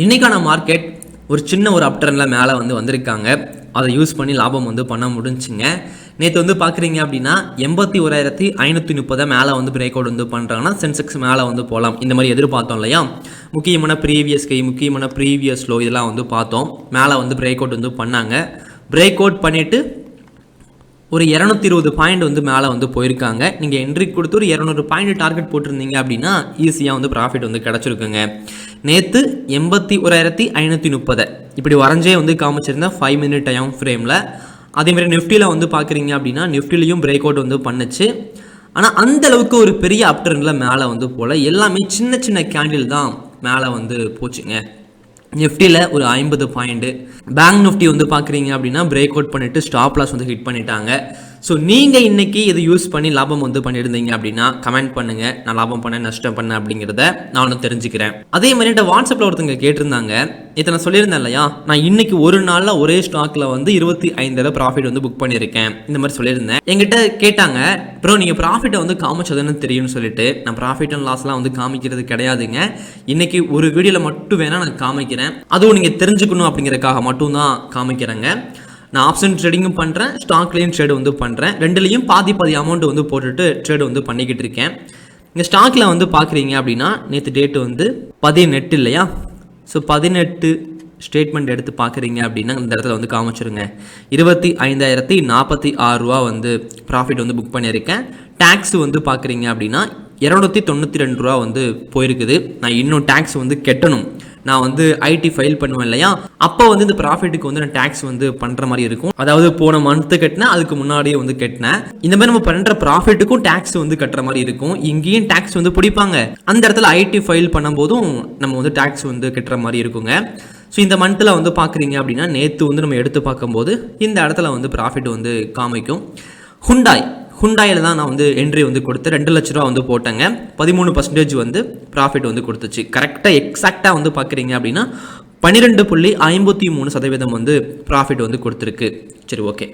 இன்றைக்கான மார்க்கெட் ஒரு சின்ன ஒரு அப்டர்னில் மேலே வந்து வந்திருக்காங்க. அதை யூஸ் பண்ணி லாபம் வந்து பண்ண முடிஞ்சுங்க. நேற்று வந்து பார்க்குறீங்க அப்படின்னா எண்பத்தி ஓராயிரத்தி ஐநூற்றி முப்பதை மேலே வந்து பிரேக் அவுட் வந்து பண்ணுறாங்கன்னா சென்செக்ஸ் மேலே வந்து போகலாம் இந்த மாதிரி எதிர்பார்த்தோம் இல்லையா? முக்கியமான ப்ரீவியஸ் கை முக்கியமான ப்ரீவியஸ் லோ இதெல்லாம் வந்து பார்த்தோம். மேலே வந்து பிரேக் அவுட் வந்து பண்ணாங்க. பிரேக் அவுட் பண்ணிவிட்டு ஒரு இரநூத்தி இருபது பாயிண்ட் வந்து மேலே வந்து போயிருக்காங்க. நீங்கள் என்ட்ரி கொடுத்து ஒரு இரநூறு பாயிண்ட் டார்கெட் போட்டிருந்தீங்க அப்படின்னா ஈஸியாக வந்து ப்ராஃபிட் வந்து கிடச்சிருக்குங்க. நேற்று எண்பத்தி ஓராயிரத்தி ஐநூற்றி முப்பதை. இப்படி வரைஞ்சே வந்து காமிச்சிருந்தேன் ஃபைவ் மினிட் டைம் ஃப்ரேமில் அதேமாதிரி நிஃப்டியில் வந்து பார்க்குறீங்க அப்படின்னா நிஃப்டிலையும் பிரேக் அவுட் வந்து பண்ணுச்சு. ஆனால் அந்த அளவுக்கு ஒரு பெரிய அப்டர்னில் மேலே வந்து போல். எல்லாமே சின்ன சின்ன கேண்டில் தான் மேலே வந்து போச்சுங்க. நிஃப்டியில் ஒரு ஐம்பது பாயிண்ட்டு பேங்க் நிஃப்டி வந்து பார்க்குறீங்க அப்படின்னா பிரேக் அவுட் பண்ணிவிட்டு ஸ்டாப் லாஸ் வந்து ஹிட் பண்ணிட்டாங்க. ஸோ நீங்கள் இன்றைக்கி இது யூஸ் பண்ணி லாபம் வந்து பண்ணியிருந்தீங்க அப்படின்னா கமெண்ட் பண்ணுங்கள் நான் லாபம் பண்ணேன் நஷ்டம் பண்ணேன் அப்படிங்கிறத நானும் தெரிஞ்சுக்கிறேன். அதே மாதிரி என்கிட்ட வாட்ஸ்அப்பில் ஒருத்தங்க கேட்டிருந்தாங்க. இதை நான் சொல்லியிருந்தேன் இல்லையா? நான் இன்னைக்கு ஒரு நாளில் ஒரே ஸ்டாக்கில் வந்து இருபத்தி ஐந்தாயிரம் ப்ராஃபிட் வந்து புக் பண்ணியிருக்கேன். இந்த மாதிரி சொல்லியிருந்தேன். என்கிட்ட கேட்டாங்க ப்ரோ நீங்கள் ப்ராஃபிட்டை வந்து காமிச்சதுன்னு தெரியும்னு சொல்லிட்டு நான் ப்ராஃபிட் அண்ட் லாஸ்லாம் வந்து காமிக்கிறது கிடையாதுங்க. இன்னைக்கு ஒரு வீடியோவில் மட்டும் வேணால் நான் காமிக்கிறேன். அதுவும் நீங்கள் தெரிஞ்சுக்கணும் அப்படிங்கிறதுக்காக மட்டும்தான் காமிக்கிறேங்க. நான் ஆப்ஷன் ட்ரேடிங்கும் பண்ணுறேன் ஸ்டாக்லேயும் ட்ரேடு வந்து பண்ணுறேன் ரெண்டுலேயும் பாதி பாதி அமௌண்ட் வந்து போட்டுட்டு ட்ரேடு வந்து பண்ணிக்கிட்டு இருக்கேன். இங்கே ஸ்டாக்கில் வந்து பார்க்குறீங்க அப்படின்னா நேற்று டேட்டு வந்து பதினெட்டு இல்லையா? ஸோ பதினெட்டு ஸ்டேட்மெண்ட் எடுத்து பார்க்குறீங்க அப்படின்னா இந்த இடத்துல வந்து காமிச்சிருங்க. இருபத்தி ஐந்தாயிரத்தி நாற்பத்தி ஆறு ரூபா வந்து ப்ராஃபிட் வந்து புக் பண்ணியிருக்கேன். டேக்ஸ் வந்து பார்க்குறீங்க அப்படின்னா இரநூத்தி தொண்ணூற்றி ரெண்டு ரூபா வந்து போயிருக்குது. நான் இன்னும் டேக்ஸ் வந்து கெட்டணும். நான் வந்து ஐடி ஃபைல் பண்ணுவேன் இல்லையா? அப்போ வந்து இந்த ப்ராஃபிட்டுக்கு வந்து நான் டேக்ஸ் வந்து பண்ணுற மாதிரி இருக்கும். அதாவது போன மந்த்து கட்டினேன் அதுக்கு முன்னாடியே வந்து கட்டினேன். இந்த மாதிரி நம்ம பண்ணுற ப்ராஃபிட்டுக்கும் டேக்ஸ் வந்து கட்டுற மாதிரி இருக்கும். இங்கேயும் டேக்ஸ் வந்து பிடிப்பாங்க. அந்த இடத்துல ஐடி ஃபைல் பண்ணும்போதும் நம்ம வந்து டேக்ஸ் வந்து கட்டுற மாதிரி இருக்குங்க. ஸோ இந்த மந்த்தில் வந்து பார்க்குறீங்க அப்படின்னா நேற்று வந்து நம்ம எடுத்து பார்க்கும்போது இந்த இடத்துல வந்து ப்ராஃபிட் வந்து காமிக்கும். ஹுண்டாய் ஹுண்டாயில் தான் நான் வந்து என்ட்ரி வந்து கொடுத்து ரெண்டு லட்ச ரூபா வந்து போட்டேங்க. பதிமூணு பர்சன்டேஜ் வந்து ப்ராஃபிட் வந்து கொடுத்துச்சு. கரெக்டாக எக்ஸாக்டாக வந்து பார்க்குறீங்க அப்படின்னா பன்னிரெண்டு புள்ளி ஐம்பத்தி மூணு சதவீதம் வந்து ப்ராஃபிட் வந்து கொடுத்துருக்கு. சரி ஓகே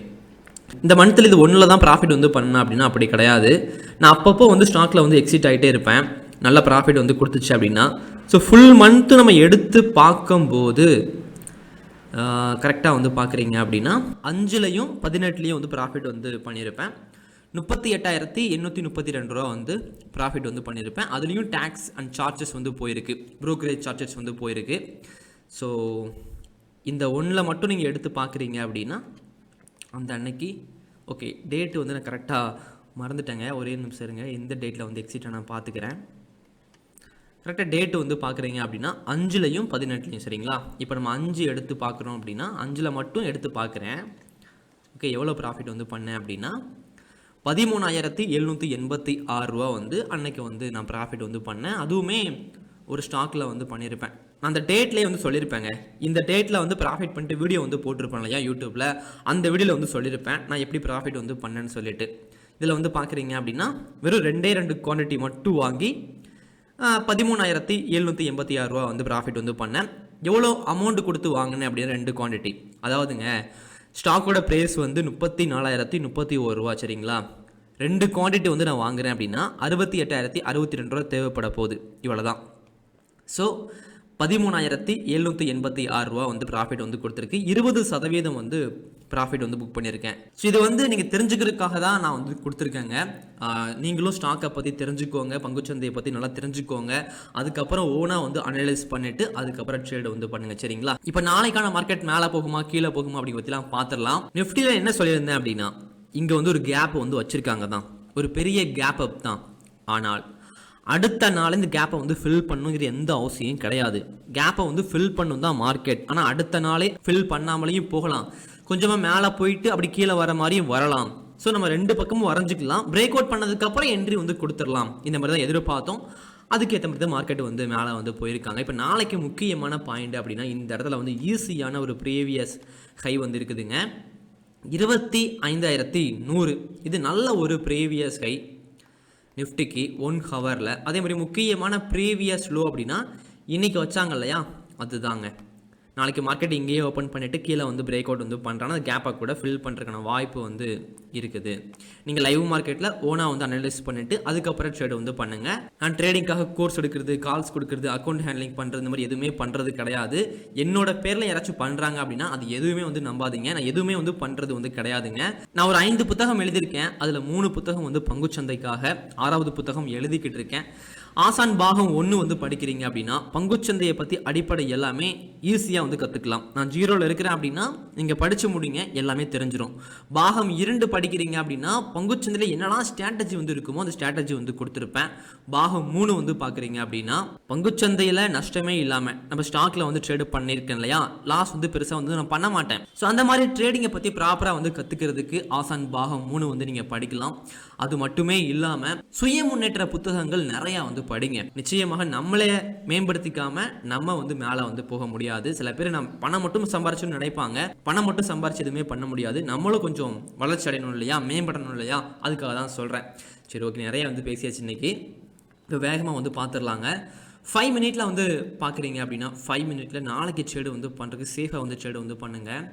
இந்த மந்த்தில் இது ஒன்றில் தான் ப்ராஃபிட் வந்து பண்ணேன் அப்படின்னா அப்படி கிடையாது. நான் அப்பப்போ வந்து ஸ்டாக்கில் வந்து எக்ஸிட் ஆகிட்டே இருப்பேன். நல்ல ப்ராஃபிட் வந்து கொடுத்துச்சு அப்படின்னா. ஸோ ஃபுல் மந்த்து நம்ம எடுத்து பார்க்கும்போது கரெக்டாக வந்து பார்க்குறீங்க அப்படின்னா அஞ்சுலையும் பதினெட்டுலேயும் வந்து ப்ராஃபிட் வந்து பண்ணியிருப்பேன். முப்பத்தி எட்டாயிரத்தி எண்ணூற்றி முப்பத்தி ரெண்டு ரூபா வந்து ப்ராஃபிட் வந்து பண்ணியிருப்பேன். அதுலேயும் டேக்ஸ் அண்ட் சார்ஜஸ் வந்து போயிருக்கு. ப்ரோக்கரேஜ் சார்ஜஸ் வந்து போயிருக்கு. ஸோ இந்த ஒன்றில் மட்டும் நீங்கள் எடுத்து பார்க்குறீங்க அப்படின்னா அந்த அன்னைக்கு ஓகே டேட்டு வந்து நான் கரெக்டாக மறந்துட்டேங்க. ஒரே நிமிஷம் இருங்க. எந்த டேட்டில் வந்து எக்ஸிட்டை நான் பார்த்துக்கிறேன் கரெக்டாக டேட்டு வந்து பார்க்குறீங்க அப்படின்னா அஞ்சுலையும் பதினெட்டுலையும் சரிங்களா? இப்போ நம்ம அஞ்சு எடுத்து பார்க்குறோம் அப்படின்னா அஞ்சில் மட்டும் எடுத்து பார்க்குறேன் ஓகே எவ்வளோ ப்ராஃபிட் வந்து பண்ணேன் அப்படின்னா பதிமூணாயிரத்தி எழுநூற்றி எண்பத்தி ஆறு ரூபா வந்து அன்னைக்கு வந்து நான் ப்ராஃபிட் வந்து பண்ணேன். அதுவுமே ஒரு ஸ்டாக்கில் வந்து பண்ணியிருப்பேன் நான் அந்த டேட்லேயே வந்து சொல்லியிருப்பேங்க இந்த டேட்டில் வந்து ப்ராஃபிட் பண்ணிட்டு வீடியோ வந்து போட்டிருப்பேன் இல்லையா யூடியூப்பில் அந்த வீடியோவில் வந்து சொல்லியிருப்பேன் நான் எப்படி ப்ராஃபிட் வந்து பண்ணேன்னு சொல்லிட்டு. இதில் வந்து பார்க்குறீங்க அப்படின்னா வெறும் ரெண்டே ரெண்டு குவான்டிட்டி மட்டும் வாங்கி பதிமூணாயிரத்தி எழுநூற்றி எண்பத்தி ஆறு ரூபா வந்து ப்ராஃபிட் வந்து பண்ணேன். எவ்வளோ அமௌண்ட் கொடுத்து வாங்கினேன் அப்படின்னா ரெண்டு குவான்டிட்டி அதாவதுங்க ஸ்டாக்கோட ப்ரைஸ் வந்து முப்பத்தி நாலாயிரத்தி முப்பத்தி ஒரு ரூபா சரிங்களா? ரெண்டு குவான்டிட்டி வந்து நான் வாங்குறேன் அப்படின்னா அறுபத்தி எட்டாயிரத்தி அறுபத்தி ரெண்டு ரூபா தேவைப்பட போகுது. இவ்வளோ தான் ஸோ பதிமூணாயிரத்தி எழுநூற்றி எண்பத்தி ஆறு ரூபா வந்து ப்ராஃபிட் வந்து கொடுத்துருக்கு. இருபது சதவீதம் வந்து ப்ராஃபிட் வந்து புக் பண்ணியிருக்கேன் ஸோ இது வந்து நீங்கள் தெரிஞ்சுக்கிறதுக்காக தான் நான் வந்து கொடுத்துருக்கேங்க. நீங்களும் ஸ்டாக்கை பற்றி தெரிஞ்சுக்கோங்க பங்குச்சந்தையை பற்றி நல்லா தெரிஞ்சுக்கோங்க. அதுக்கப்புறம் ஓனாக வந்து அனலைஸ் பண்ணிவிட்டு அதுக்கப்புறம் ட்ரேட் வந்து பண்ணுங்க சரிங்களா? இப்போ நாளைக்கான மார்க்கெட் மேலே போகுமா கீழே போகுமா அப்படி பற்றிலாம் பார்த்துடலாம் நிஃப்டியில் என்ன சொல்லியிருந்தேன் அப்படின்னா இங்கே வந்து ஒரு கேப் வந்து வச்சுருக்காங்க தான். ஒரு பெரிய கேப் அப் தான். ஆனால் அடுத்த நாள் இந்த கேப்பை வந்து ஃபில் பண்ணுங்கிற எந்த அவசியம் கிடையாது. கேப்பை வந்து ஃபில் பண்ணும் தான் மார்க்கெட் ஆனால் அடுத்த நாளே ஃபில் பண்ணாமலேயும் போகலாம். கொஞ்சமாக மேலே போயிட்டு அப்படி கீழே வர மாதிரியும் வரலாம். ஸோ நம்ம ரெண்டு பக்கமும் வரைஞ்சிக்கலாம். பிரேக் அவுட் பண்ணதுக்கப்புறம் என்ட்ரி வந்து கொடுத்துடலாம். இந்த மாதிரி தான் எதிர்பார்த்தோம். அதுக்கேற்ற மாதிரி தான் மார்க்கெட் வந்து மேலே வந்து போயிருக்காங்க. இப்போ நாளைக்கு முக்கியமான பாயிண்ட் அப்படின்னா இந்த இடத்துல வந்து ஈஸியான ஒரு ப்ரீவியஸ் ஹை வந்து இருக்குதுங்க. இருபத்தி ஐந்தாயிரத்தி நூறு. இது நல்ல ஒரு ப்ரீவியஸ் ஹை நிஃப்டிக்கு ஒன் ஹவரில் அதே மாதிரி முக்கியமான ப்ரீவியஸ் லோ அப்படின்னா இன்றைக்கி வச்சாங்க இல்லையா? அதுதாங்க. நாளைக்கு மார்க்கெட் இங்கேயே ஓப்பன் பண்ணிவிட்டு கீழே வந்து பிரேக் அவுட் வந்து பண்ணுறாங்கன்னா அந்த கேப்பை கூட ஃபில் பண்ணுறதுக்கான வாய்ப்பு வந்து இருக்குது. நீங்கள் லைவ் மார்க்கெட்டில் ஓனாக வந்து அனலைஸ் பண்ணிவிட்டு அதுக்கப்புறம் ட்ரேட் வந்து பண்ணுங்கள் நான் ட்ரேடிங்காக கோர்ஸ் எடுக்கிறது கால்ஸ் கொடுக்குறது அக்கௌண்ட் ஹேண்ட்லிங் பண்ணுறது இந்த மாதிரி எதுவுமே பண்ணுறது கிடையாது. என்னோட பேரில் யாராச்சும் பண்ணுறாங்க அப்படின்னா அது எதுவுமே வந்து நம்பாதீங்க. நான் எதுவுமே வந்து பண்ணுறது வந்து கிடையாதுங்க. நான் ஒரு ஐந்து புத்தகம் எழுதியிருக்கேன். அதில் மூணு புத்தகம் வந்து பங்குச்சந்தைக்காக ஆறாவது புத்தகம் எழுதிக்கிட்டு இருக்கேன். ஆசான் பாகம் ஒன்று வந்து படிக்கிறீங்க அப்படின்னா பங்குச்சந்தையை பற்றி அடிப்படை எல்லாமே ஈஸியாக வந்து கற்றுக்கலாம் நான் ஜீரோவில் இருக்கிறேன் அப்படின்னா நீங்கள் படித்து முடிங்க எல்லாமே தெரிஞ்சிடும் பாகம் இரண்டு படிக்கிறீங்க அப்படின்னா பங்குச்சந்தையில் என்னெல்லாம் ஸ்ட்ராட்டஜி வந்து இருக்குமோ அந்த ஸ்ட்ராட்டஜி வந்து கொடுத்துருப்பேன். பாகம் மூணு வந்து பார்க்குறீங்க அப்படின்னா பங்குச்சந்தையில் நஷ்டமே இல்லாமல் நம்ம ஸ்டாக்ல வந்து ட்ரேடு பண்ணியிருக்கேன் இல்லையா? லாஸ் வந்து பெருசாக வந்து நான் பண்ண மாட்டேன். ஸோ அந்த மாதிரி ட்ரேடிங்கை பற்றி ப்ராப்பராக வந்து கற்றுக்கிறதுக்கு ஆசான் பாகம் மூணு வந்து நீங்கள் படிக்கலாம். அது மட்டுமே இல்லாமல் சுய முன்னேற்ற புத்தகங்கள் நிறையா வந்து படிங்க. நிச்சயமாக நம்மளே மேம்படுத்திக்காம நம்ம வந்து மேலே வந்து போக முடியாது. சில பேர் நம்ம பணம் மட்டும் சம்பாரிச்சோம்னு நினைப்பாங்க. பணம் மட்டும் சம்பாரிச்சு எதுவுமே பண்ண முடியாது. நம்மளும் கொஞ்சம் வளர்ச்சி அடையணும் இல்லையா? மேம்படணும் இல்லையா? அதுக்காக தான் சொல்கிறேன் சரி ஓகே நிறைய வந்து பேசியாச்சு இன்னைக்கு. இப்போ வேகமாக வந்து பார்த்துடலாங்க ஃபைவ் மினிட்ல வந்து பார்க்குறீங்க அப்படின்னா ஃபைவ் மினிட்ல நாளைக்கு செடு வந்து பண்ணுறதுக்கு சேஃபாக வந்து செடு வந்து பண்ணுங்கள்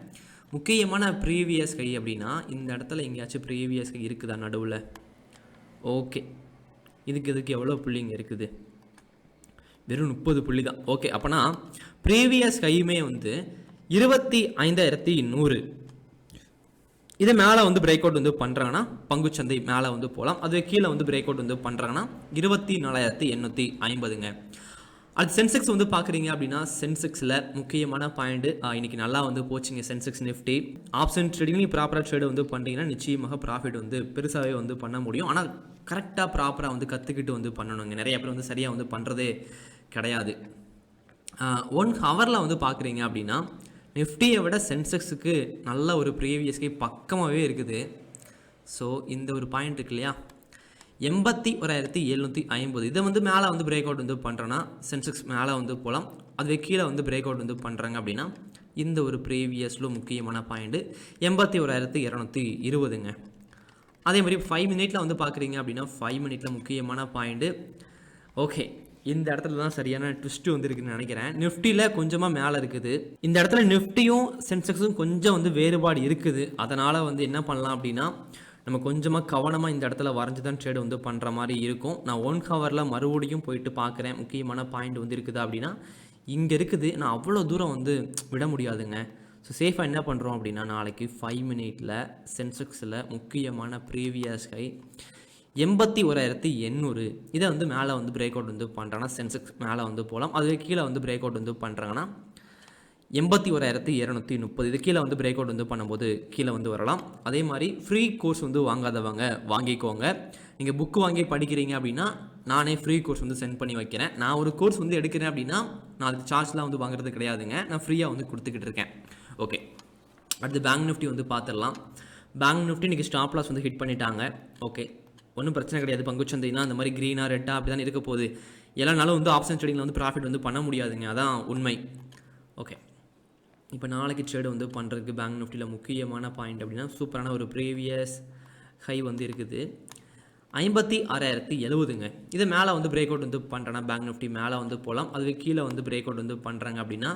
முக்கியமான ப்ரீவியஸ் கை அப்படின்னா இந்த இடத்துல எங்கேயாச்சும் ப்ரீவியஸ் கை இருக்குதா நடுவில்? ஓகே இதுக்கு இதுக்கு எவ்வளோ புள்ளிங்க இருக்குது? வெறும் முப்பது புள்ளி தான். ஓகே அப்போனா ப்ரீவியஸ் கையுமே வந்து இருபத்தி ஐந்தாயிரத்தி நூறு. இது மேலே வந்து பிரேக் அவுட் வந்து பண்ணுறாங்கன்னா பங்குச்சந்தை மேலே வந்து போகலாம். அது கீழே வந்து பிரேக் அவுட் வந்து பண்ணுறாங்கன்னா இருபத்தி நாலாயிரத்தி எண்ணூற்றி ஐம்பதுங்க. அது சென்செக்ஸ் வந்து பார்க்குறீங்க அப்படின்னா சென்செக்ஸில் முக்கியமான பாயிண்ட் இன்னைக்கு நல்லா வந்து போச்சுங்க சென்செக்ஸ் நிஃப்டி ஆப்ஷன் ட்ரேடிங் ப்ராப்பராக ட்ரேடு வந்து பண்ணுறீங்கன்னா நிச்சயமாக ப்ராஃபிட் வந்து பெருசாகவே வந்து பண்ண முடியும். ஆனால் கரெக்டாக ப்ராப்பராக வந்து கற்றுக்கிட்டு வந்து பண்ணணுங்க. நிறைய பேர் வந்து சரியாக வந்து பண்ணுறதே கிடையாது. ஒன் ஹவரில் வந்து பார்க்குறீங்க அப்படின்னா நிஃப்டியை விட சென்செக்ஸுக்கு நல்ல ஒரு ப்ரீவியஸ்கே பக்கமாகவே இருக்குது. ஸோ இந்த ஒரு பாயிண்ட் இருக்கு இல்லையா? எண்பத்தி ஓராயிரத்தி எழுநூற்றி ஐம்பது. இதை வந்து மேலே வந்து பிரேக் அவுட் வந்து பண்ணுறேன்னா சென்செக்ஸ் மேலே வந்து போகலாம் அதுவே கீழே வந்து பிரேக் அவுட் வந்து பண்ணுறாங்க அப்படின்னா இந்த ஒரு ப்ரீவியஸில் முக்கியமான பாயிண்ட்டு எண்பத்தி ஓராயிரத்தி இரநூத்தி இருபதுங்க. அதே மாதிரி ஃபைவ் மினிட்ல வந்து பார்க்குறீங்க அப்படின்னா ஃபைவ் மினிட்ல முக்கியமான பாயிண்ட்டு ஓகே இந்த இடத்துல தான் சரியான ட்விஸ்ட் வந்துருக்குன்னு நினைக்கிறேன். நிஃப்டியில் கொஞ்சமாக மேலே இருக்குது. இந்த இடத்துல நிஃப்டியும் சென்செக்ஸும் கொஞ்சம் வந்து வேறுபாடு இருக்குது. அதனால் வந்து என்ன பண்ணலாம் அப்படின்னா நம்ம கொஞ்சமாக கவனமாக இந்த இடத்துல வரைஞ்சி தான் ட்ரேடு வந்து பண்ணுற மாதிரி இருக்கும். நான் ஒன் ஹவரில் மறுபடியும் போயிட்டு பார்க்குறேன். முக்கியமான பாயிண்ட் வந்து இருக்குதா அப்படின்னா இங்கே இருக்குது. நான் அவ்வளோ தூரம் வந்து விட முடியாதுங்க. ஸோ சேஃபாக என்ன பண்ணுறோம் அப்படின்னா நாளைக்கு ஃபைவ் மினிட்டில் சென்செக்ஸில் முக்கியமான ப்ரீவியஸ் ஹை எண்பத்தி ஓராயிரத்தி எண்ணூறு. இதை வந்து மேலே வந்து பிரேக் அவுட் வந்து பண்ணுறாங்கன்னா சென்செக்ஸ் மேலே வந்து போகலாம். அதுக்கு கீழே வந்து பிரேக் அவுட் வந்து பண்ணுறாங்கன்னா எண்பத்தி ஓராயிரத்தி இரநூத்தி முப்பது. இது கீழே வந்து பிரேக் அவுட் வந்து பண்ணும்போது கீழே வந்து வரலாம். அதே மாதிரி ஃப்ரீ கோர்ஸ் வந்து வாங்காதவங்க வாங்கிக்கோங்க. நீங்கள் புக்கு வாங்கி படிக்கிறீங்க அப்படின்னா நானே ஃப்ரீ கோர்ஸ் வந்து சென்ட் பண்ணி வைக்கிறேன். நான் ஒரு கோர்ஸ் வந்து எடுக்கிறேன் அப்படின்னா நான் அதுக்கு சார்ஜ்லாம் வந்து வாங்குறது கிடையாதுங்க. நான் ஃப்ரீயாக வந்து கொடுத்துக்கிட்டு இருக்கேன். ஓகே அடுத்து பேங்க் நிஃப்டி வந்து பார்த்துடலாம் பேங்க் நிஃப்டி இன்றைக்கி ஸ்டாப் லாஸ் வந்து ஹிட் பண்ணிட்டாங்க. ஓகே ஒன்றும் பிரச்சனை கிடையாது. பங்கு சந்தைனா அந்த மாதிரி க்ரீனாக ரெட்டாக அப்படி தான் இருக்க போகுது. எல்லா நாளும் வந்து ஆப்ஷன் ட்ரேடிங்கில் வந்து ப்ராஃபிட் வந்து பண்ண முடியாதுங்க. அதான் உண்மை. ஓகே இப்போ நாளைக்கு ட்ரேடு வந்து பண்ணுறதுக்கு பேங்க் நிஃப்டியில் முக்கியமான பாயிண்ட் அப்படின்னா சூப்பரான ஒரு ப்ரீவியஸ் ஹை வந்து இருக்குது. ஐம்பத்தி ஆறாயிரத்தி எழுபதுங்க இதை மேலே வந்து பிரேக் அவுட் வந்து பண்ணுறேன்னா பேங்க் நிஃப்டி மேலே வந்து போகலாம் அதுவே கீழே வந்து பிரேக் அவுட் வந்து பண்ணுறாங்க அப்படின்னா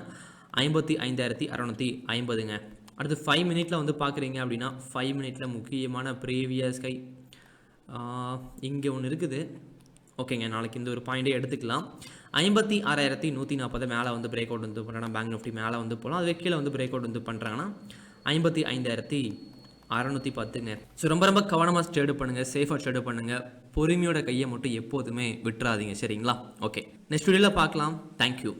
ஐம்பத்தி ஐந்தாயிரத்தி அறநூற்றி ஐம்பதுங்க. அடுத்து ஃபைவ் மினிட்ல வந்து பார்க்குறீங்க அப்படின்னா ஃபைவ் மினிட்ல முக்கியமான ப்ரீவியஸ் கை இங்கே ஒன்று இருக்குது. ஓகேங்க நாளைக்கு இந்த ஒரு பாயிண்டே எடுத்துக்கலாம். ஐம்பத்தி ஆறாயிரத்தி நூற்றி நாற்பது மேலே வந்து பிரேக் அவுட் வந்து பண்ணுறாங்க பேங்க் நிஃப்டி மேலே வந்து போகலாம் அதுவே கீழே வந்து பிரேக் அவுட் வந்து பண்ணுறாங்கன்னா ஐம்பத்தி ஐந்தாயிரத்தி அறநூற்றி பத்துங்க. ஸோ ரொம்ப ரொம்ப கவனமாக ஸ்டேடு பண்ணுங்கள் சேஃபாக ஸ்டேடு பண்ணுங்கள் பொறுமையோட கையை மட்டும் எப்போதுமே விட்டுறாதீங்க. சரிங்களா? ஓகே நெக்ஸ்ட் வீடியோவில் பார்க்கலாம். தேங்க்யூ